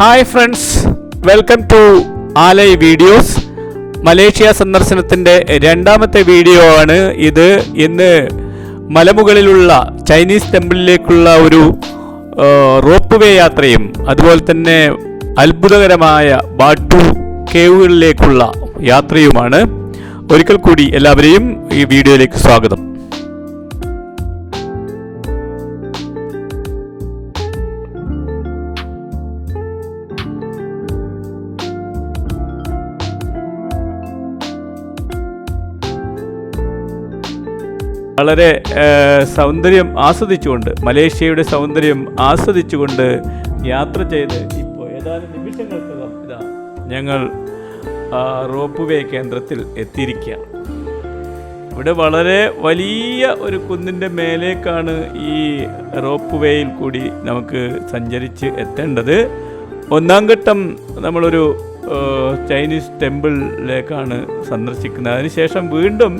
Hi friends welcome to Alai videos Malaysia സന്ദർശനത്തിന്റെ രണ്ടാമത്തെ video ആണ് ഇത്. ഇന്ന് മലമുകളിലുള്ള ചൈനീസ് ടെമ്പിളിലേക്കുള്ള ഒരു റോപ്പ് വേ യാത്രയും അതുപോലെ തന്നെ അത്ഭുതകരമായ ബാട്ടു കേവുകളിലേക്കുള്ള യാത്രയുമാണ്. ഒരിക്കൽ കൂടി എല്ലാവരെയും ഈ വീഡിയോയിലേക്ക് സ്വാഗതം. വളരെ സൗന്ദര്യം ആസ്വദിച്ചുകൊണ്ട് മലേഷ്യയുടെ സൗന്ദര്യം ആസ്വദിച്ചുകൊണ്ട് യാത്ര ചെയ്ത് ഇപ്പോൾ ഏതാനും നിമിഷങ്ങൾക്കകം ഇതാ ഞങ്ങൾ റോപ്പ് വേ കേന്ദ്രത്തിൽ എത്തിയിരിക്കുകയാണ്. ഇവിടെ വളരെ വലിയ ഒരു കുന്നിന്റെ മേലേക്കാണ് ഈ റോപ്പ് വേയിൽ കൂടി നമുക്ക് സഞ്ചരിച്ച് എത്തേണ്ടത്. ഒന്നാം ഘട്ടം നമ്മളൊരു ചൈനീസ് ടെമ്പിളിലേക്കാണ് സന്ദർശിക്കുന്നത്. അതിനുശേഷം വീണ്ടും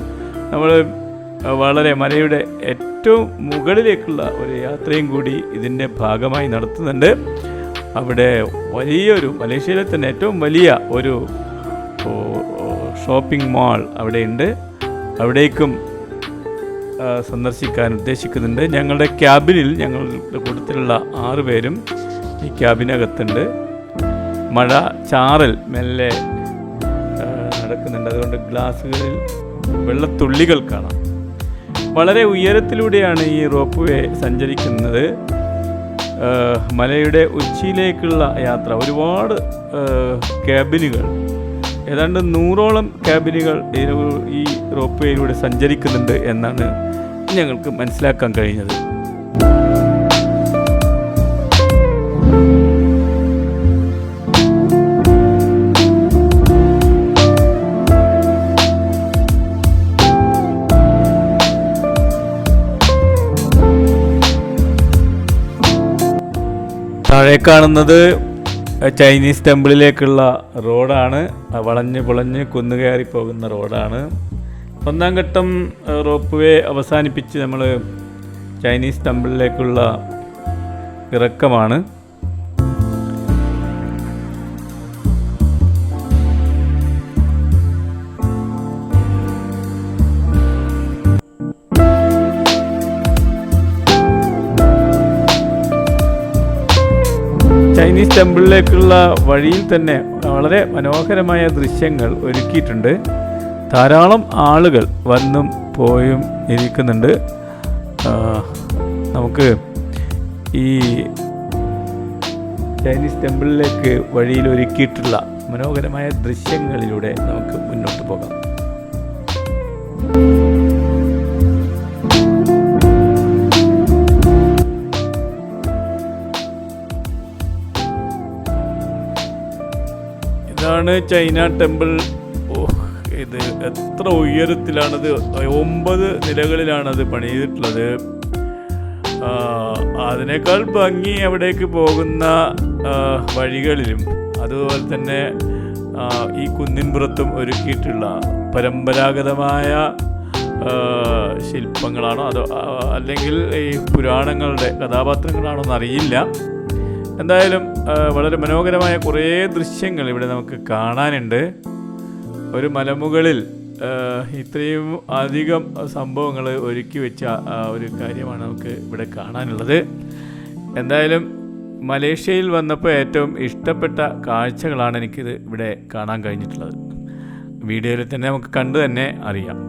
നമ്മൾ വളരെ മലയുടെ ഏറ്റവും മുകളിലേക്കുള്ള ഒരു യാത്രയും കൂടി ഇതിന്റെ ഭാഗമായി നടത്തുന്നുണ്ട്. അവിടെ വലിയൊരു മലേഷ്യയിലെ തന്നെ ഏറ്റവും വലിയ ഒരു ഷോപ്പിംഗ് മാൾ അവിടെയുണ്ട്. അവിടേക്കും സന്ദർശിക്കാൻ ഉദ്ദേശിക്കുന്നുണ്ട്. ഞങ്ങളുടെ ക്യാബിനിൽ ഞങ്ങളുടെ കൂട്ടത്തിലുള്ള ആറ് പേരും ഈ ക്യാബിനകത്തുണ്ട്. മഴ ചാറൽ മെല്ലെ നടക്കുന്നുണ്ട്. അതുകൊണ്ട് ഗ്ലാസ്സുകളിൽ വെള്ളത്തുള്ളികൾ കാണാം. വളരെ ഉയരത്തിലൂടെയാണ് ഈ റോപ്പ് വേ സഞ്ചരിക്കുന്നത് മലയുടെ ഉച്ചിയിലേക്കുള്ള യാത്ര. ഒരുപാട് ക്യാബിനുകൾ. ഏതാണ്ട് നൂറോളം ക്യാബിനുകൾ ഈ റോപ്പ് വേയിലൂടെ സഞ്ചരിക്കുന്നുണ്ട് എന്നാണ് ഞങ്ങൾക്ക് മനസ്സിലാക്കാൻ കഴിഞ്ഞത്. താഴെ കാണുന്നത് ചൈനീസ് ടെമ്പിളിലേക്കുള്ള റോഡാണ്. വളഞ്ഞ് പുളഞ്ഞ് കുന്നുകയറി പോകുന്ന റോഡാണ്. ഒന്നാം ഘട്ടം റോപ്പ് വേ അവസാനിപ്പിച്ച് നമ്മൾ ചൈനീസ് ടെമ്പിളിലേക്കുള്ള ഇറക്കമാണ്. ടെമ്പിളിലേക്കുള്ള വഴിയിൽ തന്നെ വളരെ മനോഹരമായ ദൃശ്യങ്ങൾ ഒരുക്കിയിട്ടുണ്ട്. ധാരാളം ആളുകൾ വന്നും പോയും ഇരിക്കുന്നുണ്ട്. നമുക്ക് ഈ ചൈനീസ് ടെമ്പിളിലേക്ക് വഴിയിൽ ഒരുക്കിയിട്ടുള്ള മനോഹരമായ ദൃശ്യങ്ങളിലൂടെ നമുക്ക് മുന്നോട്ട് പോകാം. ഇതാണ് ചൈന ടെമ്പിൾ. ഇത് എത്ര ഉയരത്തിലാണത്? ഒമ്പത് നിലകളിലാണത് പണിതിട്ടുള്ളത്. ആ, അതിനേക്കാൾ ഭംഗി അവിടേക്ക് പോകുന്ന വഴികളിലും. അതുപോലെ തന്നെ ഈ കുന്നിൻപുറത്തും ഒരുക്കിയിട്ടുള്ള പരമ്പരാഗതമായ ശില്പങ്ങളാണോ? അതോ അല്ലെങ്കിൽ ഈ പുരാണങ്ങളുടെ കഥാപാത്രങ്ങളാണോ എന്നറിയില്ല. എന്തായാലും വളരെ മനോഹരമായ കുറേ ദൃശ്യങ്ങൾ ഇവിടെ നമുക്ക് കാണാനുണ്ട്. ഒരു മലമുകളിൽ ഇത്രയും അധികം സംഭവങ്ങൾ ഒരുക്കി വെച്ച ഒരു കാര്യമാണ് നമുക്ക് ഇവിടെ കാണാനുള്ളത്. എന്തായാലും മലേഷ്യയിൽ വന്നപ്പോൾ ഏറ്റവും ഇഷ്ടപ്പെട്ട കാഴ്ചകളാണ് എനിക്കിത് ഇവിടെ കാണാൻ കഴിഞ്ഞിട്ടുള്ളത്. വീഡിയോയിൽ തന്നെ നമുക്ക് കണ്ടു തന്നെ അറിയാം.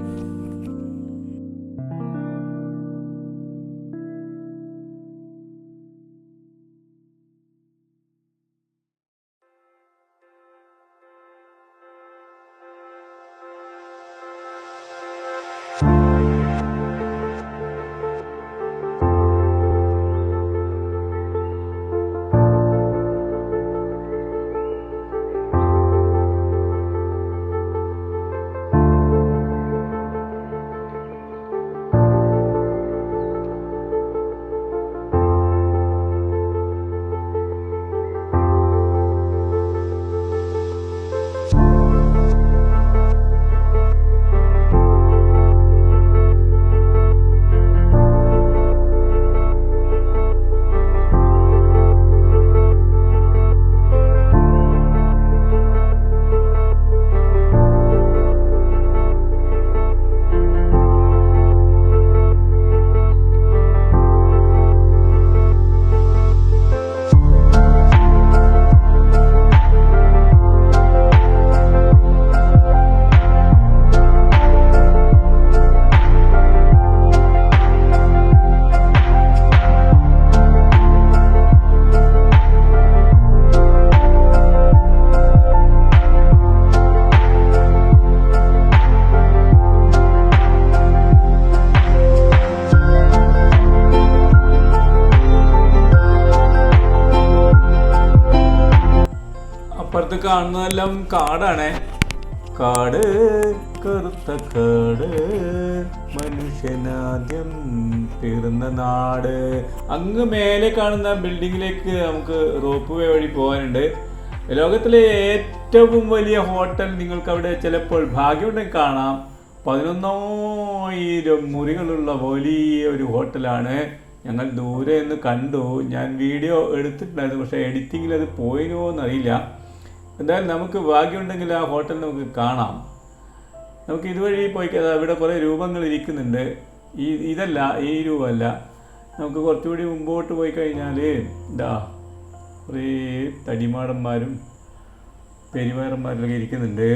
കാണുന്നതെല്ലാം കാടാണേ. കാട് കറുത്ത കാട് മനുഷ്യനാദ്യം തീർന്ന നാട്. അങ്ങ് മേലെ കാണുന്ന ബിൽഡിങ്ങിലേക്ക് നമുക്ക് റോപ്പ് വേ വഴി പോകാനുണ്ട്. ലോകത്തിലെ ഏറ്റവും വലിയ ഹോട്ടൽ നിങ്ങൾക്ക് അവിടെ ചിലപ്പോൾ ഭാഗ്യമുണ്ടെങ്കിൽ കാണാം. പതിനൊന്നായിരം മുറികളുള്ള വലിയ ഒരു ഹോട്ടലാണ്. ഞങ്ങൾ ദൂരെ നിന്ന് കണ്ടു. ഞാൻ വീഡിയോ എടുത്തിട്ടുണ്ടായിരുന്നു പക്ഷേ എഡിറ്റിങ്ങിൽ അത് പോയിനോ എന്നറിയില്ല എന്തായാലും നമുക്ക് ഭാഗ്യമുണ്ടെങ്കിൽ ആ ഹോട്ടൽ നമുക്ക് കാണാം. നമുക്ക് ഇതുവഴി പോയി അവിടെ കുറേ രൂപങ്ങൾ ഇരിക്കുന്നുണ്ട്. ഈ ഇതല്ല ഈ രൂപമല്ല. നമുക്ക് കുറച്ചുകൂടി മുമ്പോട്ട് പോയി കഴിഞ്ഞാൽ ഇതാ കുറേ തടിമാടന്മാരും പെരുമാറന്മാരിലൊക്കെ ഇരിക്കുന്നുണ്ട്.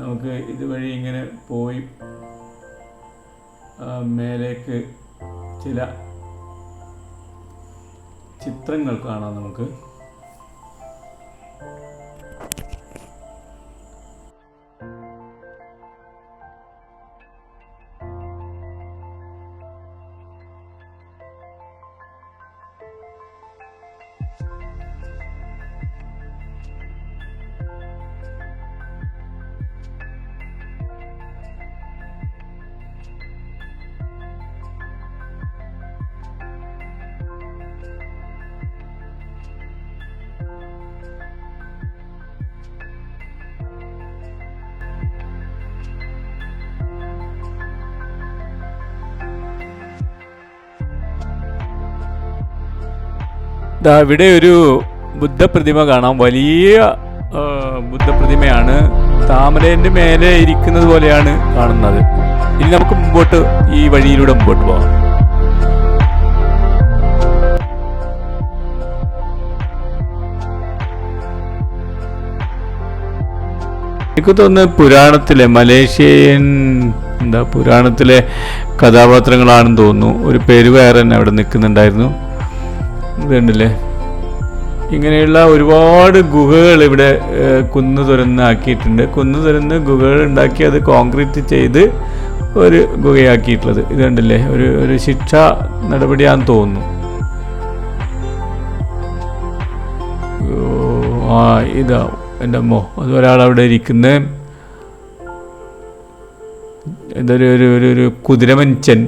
നമുക്ക് ഇതുവഴി ഇങ്ങനെ പോയി മേലേക്ക് ചില ചിത്രങ്ങൾ കാണാം നമുക്ക്. ഇവിടെ ഒരു ബുദ്ധപ്രതിമ കാണാം. വലിയ ബുദ്ധപ്രതിമയാണ്. താമരേന്റെ മേലെ ഇരിക്കുന്നത് പോലെയാണ് കാണുന്നത്. ഇനി നമുക്ക് മുമ്പോട്ട് ഈ വഴിയിലൂടെ മുമ്പോട്ട് പോകാം എനിക്ക് തോന്നുന്നു പുരാണത്തിലെ മലേഷ്യൻ എന്താ പുരാണത്തിലെ കഥാപാത്രങ്ങളാണെന്ന് തോന്നുന്നു. ഒരു പേര് വേറെ തന്നെ അവിടെ നിൽക്കുന്നുണ്ടായിരുന്നു. ഇത് കണ്ടില്ലേ ഇങ്ങനെയുള്ള ഒരുപാട് ഗുഹകൾ ഇവിടെ കുന്ന് തുരന്ന് ആക്കിയിട്ടുണ്ട്. കുന്ന് തുരന്ന് ഗുഹകൾ ഉണ്ടാക്കി അത് കോൺക്രീറ്റ് ചെയ്ത് ഒരു ഗുഹയാക്കിയിട്ടുള്ളത്. ഇത് കണ്ടില്ലേ? ഒരു ഒരു ശിക്ഷ നടപടിയാന്ന് തോന്നുന്നു. ആ ഇതാ എന്റെ അമ്മോ അത് ഒരാൾ അവിടെ ഇരിക്കുന്ന. ഒരു ഒരു ഒരു കുതിരമനുഷ്യൻ.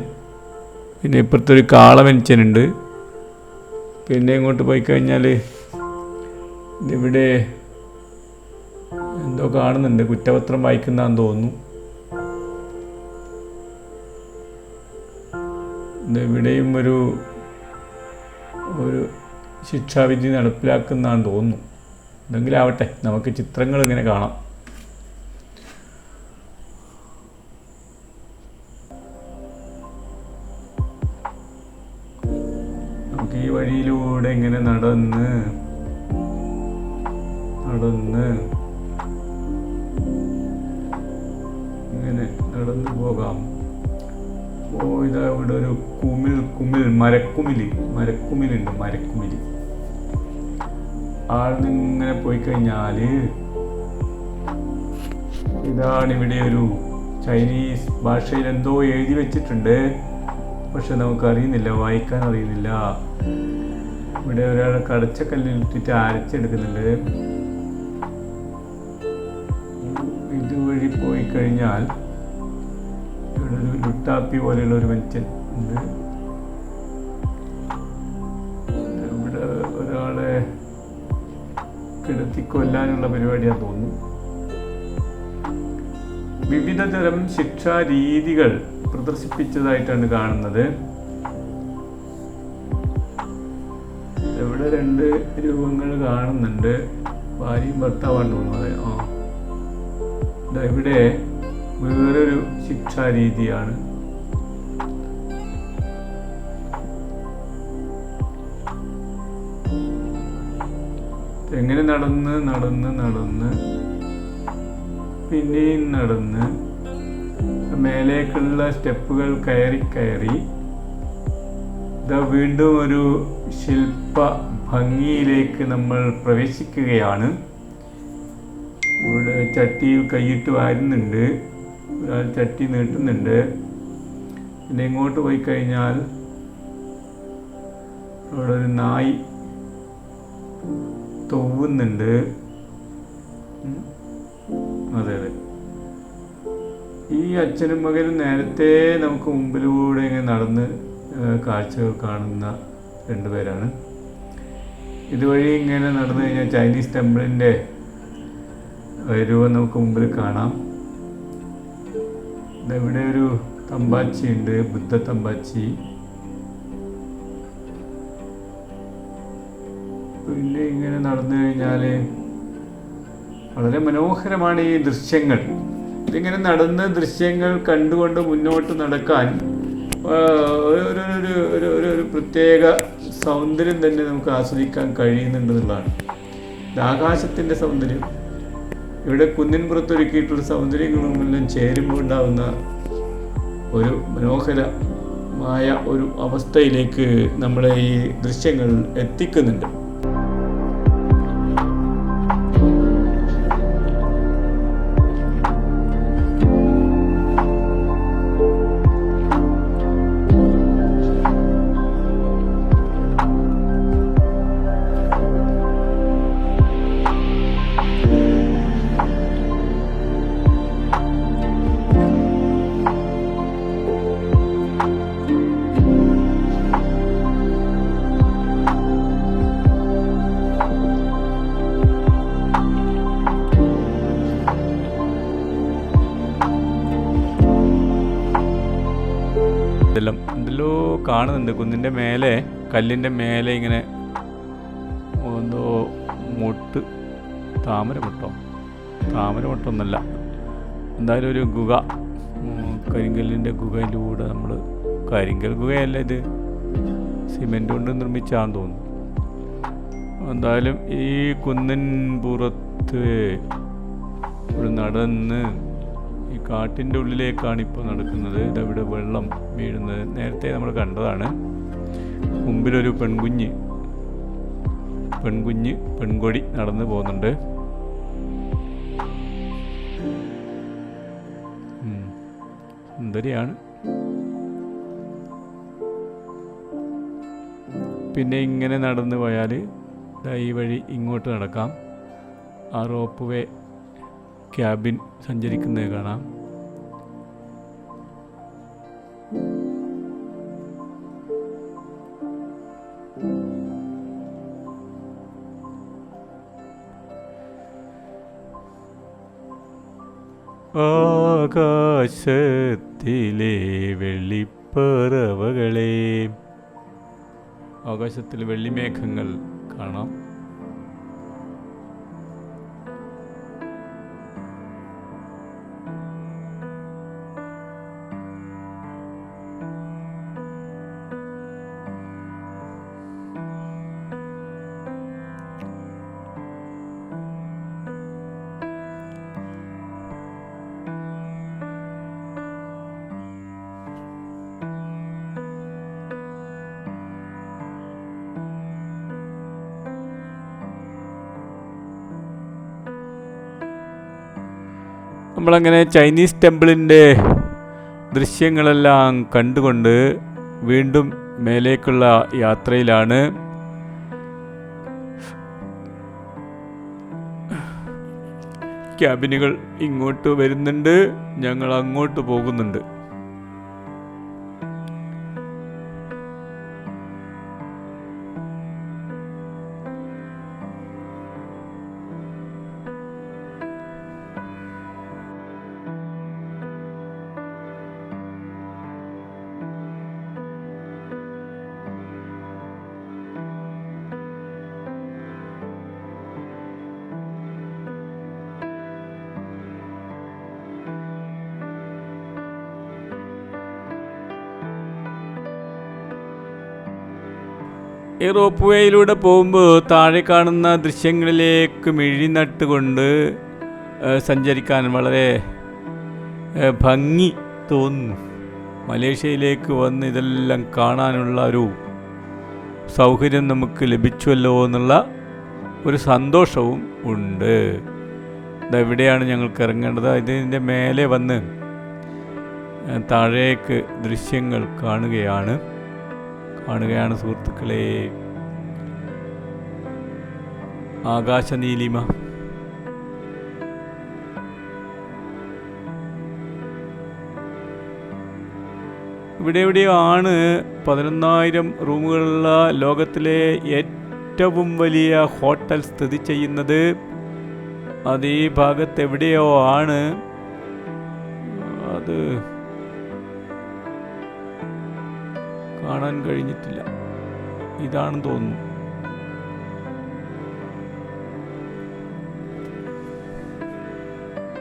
പിന്നെ ഇപ്പുറത്തൊരു കാളമനുഷ്യനുണ്ട്. പിന്നെ ഇങ്ങോട്ട് പോയി കഴിഞ്ഞാൽ ഇവിടെ എന്തോ കാണുന്നുണ്ട് കുറ്റപത്രം വായിക്കുന്നതാന്ന് തോന്നുന്നു. ഇവിടെയും ഒരു ഒരു ശിക്ഷാവിധി നടപ്പിലാക്കുന്നതാണെന്ന് തോന്നുന്നു. എന്തെങ്കിലും ആവട്ടെ നമുക്ക് ചിത്രങ്ങൾ ഇങ്ങനെ കാണാം. ഇങ്ങനെ നടന്ന്? നടന്ന്? ഇങ്ങനെ നടന്നു പോകാം? ഓ ഇതാ ഇവിടെ ഒരു കുമിൽ കുമിൽ മരക്കുമിലി മരക്കുമിലുണ്ട് മരക്കുമിലി. ആളിങ്ങനെ പോയി കഴിഞ്ഞാൽ ഇതാണ് ഇവിടെ ഒരു ചൈനീസ് ഭാഷയിൽ എന്തോ എഴുതി വെച്ചിട്ടുണ്ട്. പക്ഷെ നമുക്ക് അറിയുന്നില്ല വായിക്കാൻ അറിയുന്നില്ല ഇവിടെ ഒരാൾ കടച്ചക്കല്ലിൽ ഇട്ടിട്ട് അരച്ചെടുക്കുന്നുണ്ട്. ഇതുവഴി പോയി കഴിഞ്ഞാൽ ഇവിടെ ഒരു ലുട്ടാപ്പി പോലെയുള്ള ഒരു മനുഷ്യൻ ഉണ്ട്. ഇവിടെ ഒരാളെ കിടത്തി കൊല്ലാനുള്ള പരിപാടിയാന്ന് തോന്നുന്നു. വിവിധതരം ശിക്ഷാരീതികൾ ശിക്ഷാ രീതികൾ പ്രദർശിപ്പിച്ചതായിട്ടാണ് കാണുന്നത്. രണ്ട് രൂപങ്ങൾ കാണുന്നുണ്ട്. ഭാര്യയും ഭർത്താവാണ് തോന്നുന്നത് ആ. ഇവിടെ വേറൊരു ശിക്ഷാരീതിയാണ്. എങ്ങനെ നടന്ന് നടന്ന് നടന്ന് പിന്നെയും നടന്ന് മേലേക്കുള്ള സ്റ്റെപ്പുകൾ കയറി കയറി ഇതാ വീണ്ടും ഒരു ശില്പ ഭംഗിയിലേക്ക് നമ്മൾ പ്രവേശിക്കുകയാണ്. ഇവിടെ ചട്ടിയിൽ കൈയിട്ട് വാരുന്നുണ്ട്. ചട്ടി നീട്ടുന്നുണ്ട്. പിന്നെ ഇങ്ങോട്ട് പോയി കഴിഞ്ഞാൽ ഇവിടെ ഒരു നായി തൂവുന്നുണ്ട്. അതെ അതെ. ഈ അച്ഛനും മകനും നേരത്തെ നമുക്ക് മുമ്പിലൂടെ ഇങ്ങനെ നടന്ന് കാഴ്ചകൾ കാണുന്ന രണ്ടുപേരാണ്. ഇതുവഴി ഇങ്ങനെ നടന്നു കഴിഞ്ഞാൽ ചൈനീസ് ടെമ്പിളിന്റെ രൂപം നമുക്ക് മുമ്പിൽ കാണാം. ഇവിടെ ഒരു തമ്പാച്ചി ഉണ്ട് ബുദ്ധ തമ്പാച്ചി. പിന്നെ ഇങ്ങനെ നടന്നു കഴിഞ്ഞാൽ വളരെ മനോഹരമാണ് ഈ ദൃശ്യങ്ങൾ. ഇതിങ്ങനെ നടന്ന് ദൃശ്യങ്ങൾ കണ്ടുകൊണ്ട് മുന്നോട്ട് നടക്കാൻ ഒരു ഒരു ഒരു ഒരു പ്രത്യേക സൗന്ദര്യം തന്നെ നമുക്ക് ആസ്വദിക്കാൻ കഴിയുന്നുണ്ടെന്നുള്ളതാണ്. ഇത് ആകാശത്തിന്റെ സൗന്ദര്യം. ഇവിടെ കുന്നിൻ പുറത്തൊരുക്കിയിട്ടുള്ള സൗന്ദര്യങ്ങളുമെല്ലാം ചേരുമ്പോൾ ഉണ്ടാകുന്ന ഒരു മനോഹരമായ ഒരു അവസ്ഥയിലേക്ക് നമ്മളെ ഈ ദൃശ്യങ്ങൾ എത്തിക്കുന്നുണ്ട്. കുന്നിന്റെ മേലെ കല്ലിന്റെ മേലെ ഇങ്ങനെ എന്തോ മുട്ട് താമര മുട്ടോ? താമര മുട്ടൊന്നല്ല. എന്തായാലും ഒരു ഗുഹ. കരിങ്കല്ലിന്റെ ഗുഹയിലൂടെ നമ്മൾ കരിങ്കൽ ഗുഹയല്ല ഇത്. സിമെന്റ് കൊണ്ട് നിർമ്മിച്ചാന്ന് തോന്നുന്നു. എന്തായാലും ഈ കുന്നിൻ പുറത്ത് നടന്ന് ഈ കാട്ടിന്റെ ഉള്ളിലേക്കാണ് ഇപ്പോൾ നടക്കുന്നത്. ഇതവിടെ വെള്ളം വീഴുന്നത്. നേരത്തെ നമ്മൾ കണ്ടതാണ്. മുമ്പിലൊരു പെൺകുഞ്ഞ് പെൺകുഞ്ഞ് പെൺകൊടി നടന്നു പോകുന്നുണ്ട്. സുന്ദരിയാണ്. പിന്നെ ഇങ്ങനെ നടന്നു പോയാൽ ഈ വഴി ഇങ്ങോട്ട് നടക്കാം. ആ റോപ്പ് വേ ക്യാബിൻ സഞ്ചരിക്കുന്നത് കാണാം. ആകാശത്തിലെ വെള്ളിപ്പറവകളെ ആകാശത്തിൽ വെള്ളിമേഘങ്ങൾ കാണാം. നമ്മളങ്ങനെ ചൈനീസ് ടെമ്പിളിന്റെ ദൃശ്യങ്ങളെല്ലാം കണ്ടുകൊണ്ട് വീണ്ടും മേലേക്കുള്ള യാത്രയിലാണ്. ക്യാബിനുകൾ ഇങ്ങോട്ട് വരുന്നുണ്ട് ഞങ്ങൾ അങ്ങോട്ട് പോകുന്നുണ്ട്. ഈ റോപ്പ് വേയിലൂടെ പോകുമ്പോൾ താഴെ കാണുന്ന ദൃശ്യങ്ങളിലേക്ക് മിഴി നട്ടുകൊണ്ട് സഞ്ചരിക്കാൻ വളരെ ഭംഗി തോന്നുന്നു. മലേഷ്യയിലേക്ക് വന്ന് ഇതെല്ലാം കാണാനുള്ള ഒരു സൗകര്യം നമുക്ക് ലഭിച്ചുവല്ലോ എന്നുള്ള ഒരു സന്തോഷവും ഉണ്ട്. ഇതെവിടെയാണ് ഞങ്ങൾക്ക് ഇറങ്ങേണ്ടത്. ഇതിന്റെ മേലെ വന്ന് താഴേക്ക് ദൃശ്യങ്ങൾ കാണുകയാണ്. കാണുകയാണ് സുഹൃത്തുക്കളെ. ആകാശനീലിമ. ഇവിടെ എവിടെയോ ആണ് പതിനൊന്നായിരം റൂമുകളുള്ള ലോകത്തിലെ ഏറ്റവും വലിയ ഹോട്ടൽ സ്ഥിതി ചെയ്യുന്നത്. അത് ഈ ഭാഗത്ത് എവിടെയോ ആണ്. അത് കാണാൻ കഴിഞ്ഞിട്ടില്ല. ഇതാണെന്ന് തോന്നുന്നു.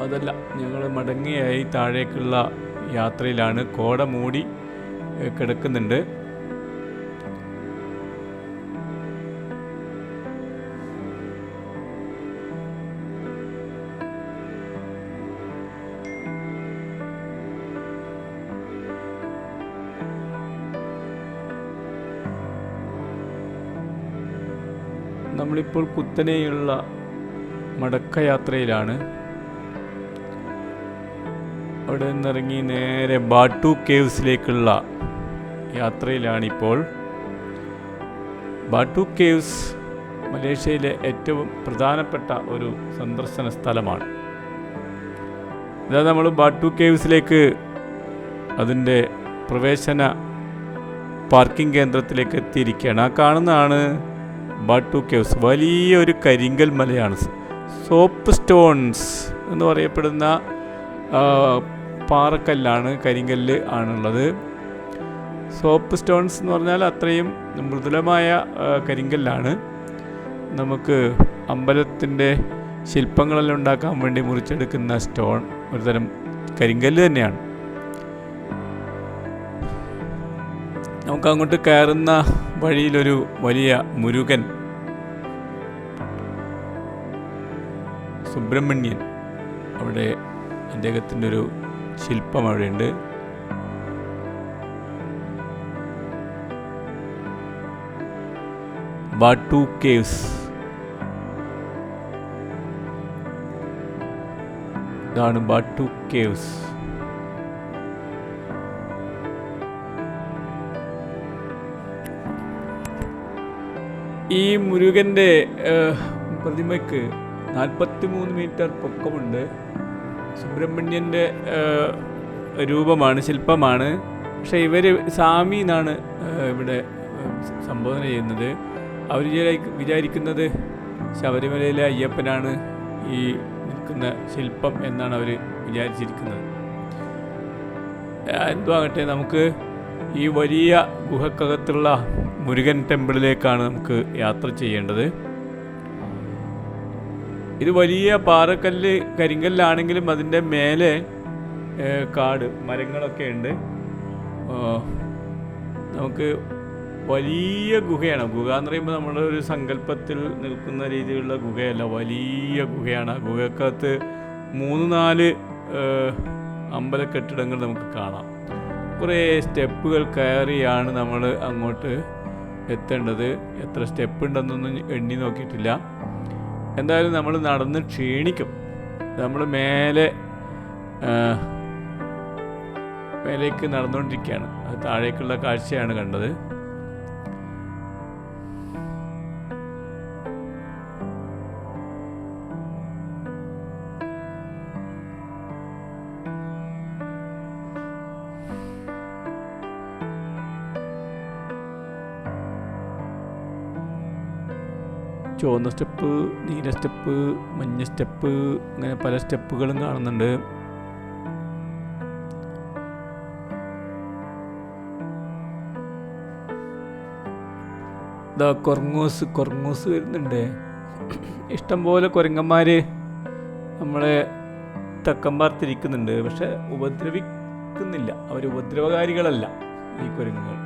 അതല്ല ഞങ്ങൾ മടങ്ങിയായി താഴേക്കുള്ള യാത്രയിലാണ്. കോട മൂടി കിടക്കുന്നുണ്ട്. നമ്മളിപ്പോൾ കുത്തനെയുള്ള മടക്കയാത്രയിലാണ്. അവിടെ നിന്നിറങ്ങി നേരെ ബാട്ടു കേവ്സിലേക്കുള്ള യാത്രയിലാണിപ്പോൾ. ബാട്ടു കേവ്സ് മലേഷ്യയിലെ ഏറ്റവും പ്രധാനപ്പെട്ട ഒരു സന്ദർശന സ്ഥലമാണ്. ഇതാ നമ്മൾ ബാട്ടു കേവ്സിലേക്ക് അതിന്റെ പ്രവേശന പാർക്കിംഗ് കേന്ദ്രത്തിലേക്ക് എത്തിയിരിക്കുകയാണ്. ആ കാണുന്നതാണ് ബാട്ടു കേവ്സ് വലിയൊരു കരിങ്കൽ മലയാണ്. സോപ്പ് സ്റ്റോൺസ് എന്ന് പറയപ്പെടുന്ന പാറക്കല്ലാണ് കരിങ്കല്ല് ആണുള്ളത്. സോപ്പ് സ്റ്റോൺസ് എന്ന് പറഞ്ഞാൽ അത്രയും മൃദുലമായ കരിങ്കല്ലാണ്. നമുക്ക് അമ്പലത്തിന്റെ ശില്പങ്ങളെല്ലാം ഉണ്ടാക്കാൻ വേണ്ടി മുറിച്ചെടുക്കുന്ന സ്റ്റോൺ ഒരുതരം കരിങ്കല്ല് തന്നെയാണ്. നമുക്ക് അങ്ങോട്ട് കയറുന്ന വഴിയിലൊരു വലിയ മുരുകൻ. സുബ്രഹ്മണ്യൻ. അവിടെ അദ്ദേഹത്തിന്റെ ഒരു ശില്പം അവിടെയുണ്ട്. ബാട്ടു കേവ്സ് ഇതാണ് ബാട്ടു കേവ്സ് ഈ മുരുകന്റെ പ്രതിമയ്ക്ക് നാൽപ്പത്തി മൂന്ന് മീറ്റർ പൊക്കമുണ്ട്. സുബ്രഹ്മണ്യന്റെ രൂപമാണ് ശില്പമാണ്. പക്ഷേ ഇവർ സ്വാമി എന്നാണ് ഇവിടെ സംബോധന ചെയ്യുന്നത്. അവർ വിചാരിക്കുന്നത് ശബരിമലയിലെ അയ്യപ്പനാണ് ഈ നിൽക്കുന്ന ശില്പം എന്നാണ് അവർ വിചാരിച്ചിരിക്കുന്നത്. എന്തുവാകട്ടെ നമുക്ക് ഈ വലിയ ഗുഹക്കകത്തുള്ള മുരുകൻ ടെമ്പിളിലേക്കാണ് നമുക്ക് യാത്ര ചെയ്യേണ്ടത്. ഇത് വലിയ പാറക്കല്ല് കരിങ്കല്ലാണെങ്കിലും അതിന്റെ മേലെ കാട് മരങ്ങളൊക്കെ ഉണ്ട്. നമുക്ക് വലിയ ഗുഹയാണ്. ഗുഹ എന്ന് പറയുമ്പോൾ നമ്മുടെ ഒരു സങ്കല്പത്തിൽ നിൽക്കുന്ന രീതിയിലുള്ള ഗുഹയല്ല. വലിയ ഗുഹയാണ്. ആ ഗുഹക്കകത്ത് മൂന്ന് നാല് അമ്പല കെട്ടിടങ്ങൾ നമുക്ക് കാണാം. കുറേ സ്റ്റെപ്പുകൾ കയറിയാണ് നമ്മൾ അങ്ങോട്ട് എത്തേണ്ടത് എത്ര സ്റ്റെപ്പ് ഉണ്ടെന്നൊന്നും എണ്ണി നോക്കിയിട്ടില്ല. എന്തായാലും നമ്മൾ നടന്ന് ക്ഷീണിക്കും. നമ്മൾ മേലെ മേലേക്ക് നടന്നുകൊണ്ടിരിക്കുകയാണ്. അത് താഴേക്കുള്ള കാഴ്ചയാണ് കണ്ടത്. ചുവന്ന സ്റ്റെപ്പ് നീല സ്റ്റെപ്പ് മഞ്ഞ സ്റ്റെപ്പ് അങ്ങനെ പല സ്റ്റെപ്പുകളും കാണുന്നുണ്ട്. ഇതാ കൊറങ്ങൂസ് കൊറങ്ങൂസ് വരുന്നുണ്ട്. ഇഷ്ടംപോലെ കുരങ്ങന്മാർ നമ്മളെ തക്കം പാർത്തിരിക്കുന്നുണ്ട്. പക്ഷെ ഉപദ്രവിക്കുന്നില്ല. അവർ ഉപദ്രവകാരികളല്ല ഈ കുരങ്ങുകൾ.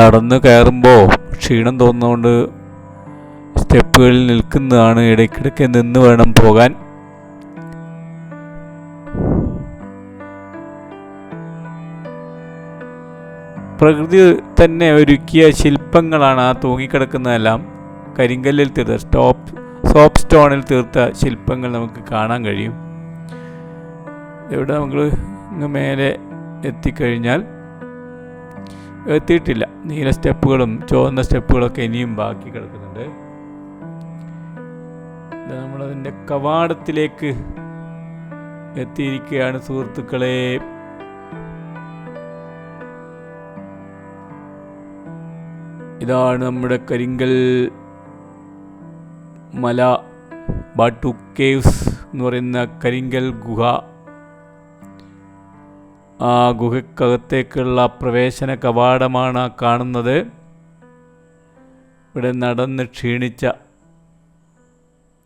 നടന്ന് കയറുമ്പോൾ ക്ഷീണം തോന്നുന്നതുകൊണ്ട് സ്റ്റെപ്പുകളിൽ നിൽക്കുന്നതാണ് ഇടയ്ക്കിടയ്ക്ക് നിന്ന് വേണം പോകാൻ. പ്രകൃതി തന്നെ ഒരുക്കിയ ശില്പങ്ങളാണ് ആ തൂങ്ങിക്കിടക്കുന്നതെല്ലാം. കരിങ്കല്ലിൽ തീർത്ത സ്റ്റോപ്പ് സോപ്പ് സ്റ്റോണിൽ തീർത്ത ശില്പങ്ങൾ നമുക്ക് കാണാൻ കഴിയും. ഇവിടെ നമ്മൾ മേലെ എത്തിക്കഴിഞ്ഞാൽ എത്തിയിട്ടില്ല. നീല സ്റ്റെപ്പുകളും ചുവന്ന സ്റ്റെപ്പുകളൊക്കെ ഇനിയും ബാക്കി കിടക്കുന്നുണ്ട്. നമ്മളതിന്റെ കവാടത്തിലേക്ക് എത്തിയിരിക്കുകയാണ് സുഹൃത്തുക്കളെ. ഇതാണ് നമ്മുടെ കരിങ്കൽ മല ബാട്ടു കേവ്സ് എന്ന് പറയുന്ന കരിങ്കൽ ഗുഹ. ആ ഗുഹക്കകത്തേക്കുള്ള പ്രവേശന കവാടമാണ് കാണുന്നത്. ഇവിടെ നടന്ന് ക്ഷീണിച്ച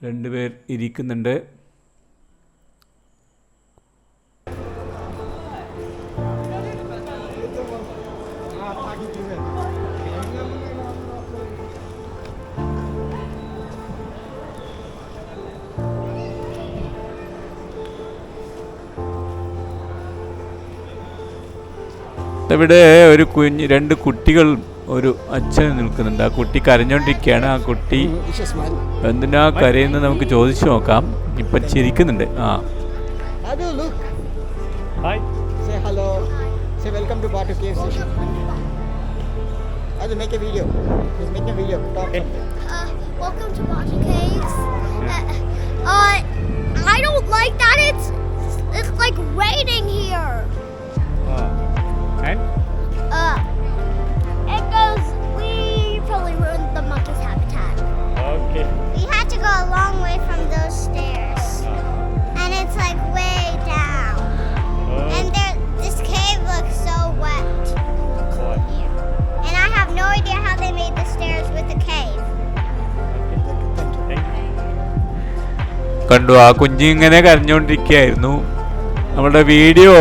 രണ്ടുപേർ ഇരിക്കുന്നുണ്ട്. ഇവിടെ ഒരു കുഞ്ഞ് രണ്ട് കുട്ടികൾ ഒരു അച്ഛൻ നിൽക്കുന്നുണ്ട്. ആ കുട്ടി കരഞ്ഞോണ്ടിരിക്കുകയാണ്. ആ കുട്ടി എന്തിനാ കരയെന്ന് നമുക്ക് ചോദിച്ചു നോക്കാം. ഇപ്പൊ ചിരിക്കുന്നുണ്ട്. ആ. Uh, uh, I don't like that. It's it's like raining here. Uh, it goes. We probably ruined the monkey's habitat. Okay We had to go a long way from those stairs, and it's like way down. And there, this cave looks so wet. here. And I have no idea how they made the stairs with the cave. കണ്ടു ആ കുഞ്ഞിങ്ങനെ കരഞ്ഞുകൊണ്ടിരിക്കുകയായിരുന്നു നമ്മുടെ video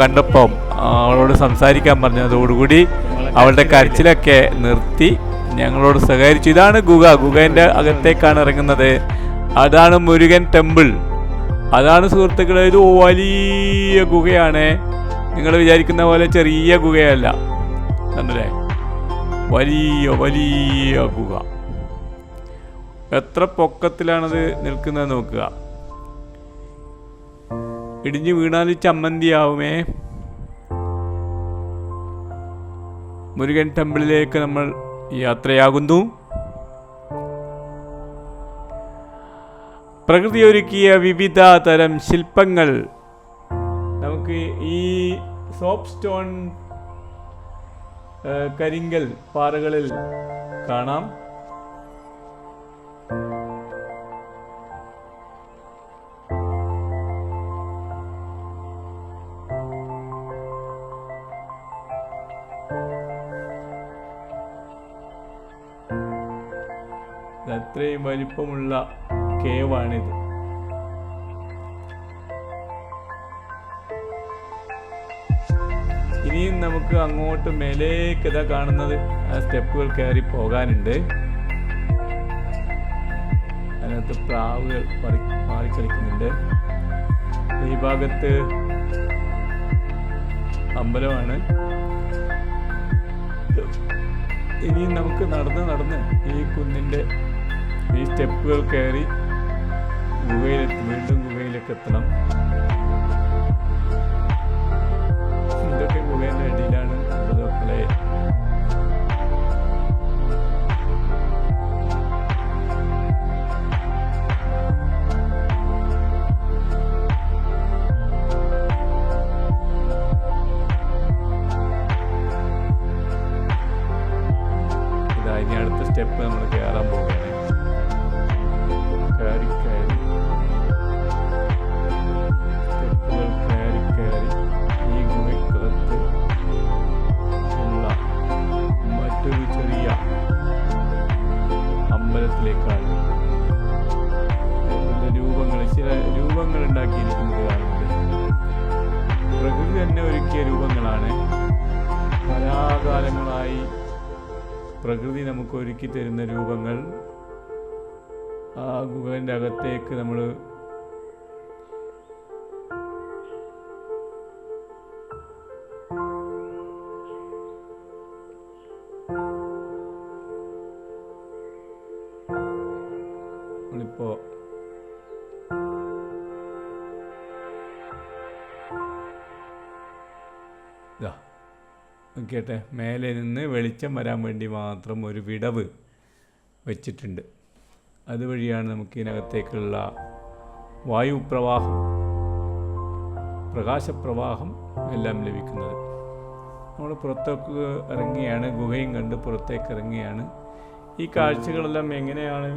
കണ്ടപ്പം അവളോട് സംസാരിക്കാൻ പറഞ്ഞു അതോടുകൂടി അവളുടെ കരച്ചിലൊക്കെ നിർത്തി ഞങ്ങളോട് സഹകരിച്ചു. ഇതാണ് ഗുഹ. ഗുഹേന്റെ അകത്തേക്കാണ് ഇറങ്ങുന്നത്. അതാണ് മുരുകൻ ടെമ്പിൾ. അതാണ് സുഹൃത്തുക്കളെ ഇത് വലിയ ഗുഹയാണ്. നിങ്ങൾ വിചാരിക്കുന്ന പോലെ ചെറിയ ഗുഹയല്ല. കണ്ടല്ലേ? വലിയ വലിയ ഗുഹ. എത്ര പൊക്കത്തിലാണത് നിൽക്കുന്നത് നോക്കുക. ഇടിഞ്ഞു വീണാൽ ചമ്മന്തിയാവുമേ. മുരുകൻ ടെമ്പിളിലേക്ക് നമ്മൾ യാത്രയാകുന്നു. പ്രകൃതി ഒരുക്കിയ വിവിധ തരം ശില്പങ്ങൾ. നമുക്ക് ഈ സോപ്പ് സ്റ്റോൺ കരിങ്കൽ പാറകളിൽ കാണാം. വലിപ്പമുള്ള കേവാണിത്. ഇനിയും നമുക്ക് അങ്ങോട്ട് മേലേക്ക് ഇതാ കാണുന്നത് ആ സ്റ്റെപ്പുകൾ കയറി പോകാനുണ്ട്. അതിനകത്ത് പ്രാവുകൾ പറി മാറിക്കളിക്കുന്നുണ്ട് ഈ ഭാഗത്ത് അമ്പലമാണ്. ഇനിയും നമുക്ക് നടന്ന് നടന്ന് ഈ കുന്നിന്റെ ഈ സ്റ്റെപ്പുകൾ കയറി ഗുഹയിലെത്തി വീണ്ടും ഗുഹയിലേക്ക് എത്തണം ഇതൊക്കെ ഗുഹേന്റെ അടിയിലാണ് ഇതിന്റെ രൂപങ്ങൾ ചില രൂപങ്ങൾ ഉണ്ടാക്കിയിരിക്കുന്നത് പ്രകൃതി തന്നെ ഒരുക്കിയ രൂപങ്ങളാണ്. കലാകാലങ്ങളായി പ്രകൃതി നമുക്ക് ഒരുക്കി തരുന്ന രൂപങ്ങൾ. ആ ഗുഹന്റെ അകത്തേക്ക് നമ്മൾ നോക്കിയട്ടെ മേലെ നിന്ന് വെളിച്ചം വരാൻ വേണ്ടി മാത്രം ഒരു വിടവ് വെച്ചിട്ടുണ്ട്. അതുവഴിയാണ് നമുക്ക് ഇതിനകത്തേക്കുള്ള വായുപ്രവാഹം പ്രകാശപ്രവാഹം എല്ലാം ലഭിക്കുന്നത്. നമ്മൾ പുറത്തേക്ക് ഇറങ്ങിയാണ് ഗുഹയും കണ്ട് പുറത്തേക്ക് ഇറങ്ങിയാണ്. ഈ കാഴ്ചകളെല്ലാം എങ്ങനെയാണ്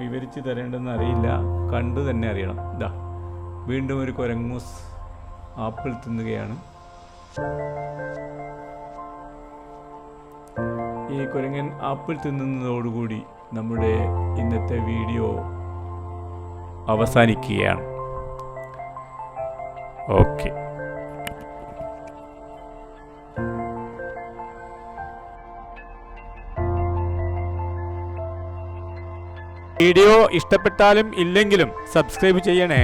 വിവരിച്ചു വിവരിച്ച് തരേണ്ടതെന്ന് അറിയില്ല. കണ്ടു തന്നെ അറിയണം. ഇതാ വീണ്ടും ഒരു കൊരങ്ങൂസ് ആപ്പിൾ തിന്നുകയാണ്. ഈ കുരങ്ങൻ ആപ്പിൾ തിന്നുന്നതോടുകൂടി നമ്മുടെ ഇന്നത്തെ വീഡിയോ അവസാനിക്കുകയാണ്. ഓക്കെ. വീഡിയോ ഇഷ്ടപ്പെട്ടാലും ഇല്ലെങ്കിലും സബ്സ്ക്രൈബ് ചെയ്യണേ.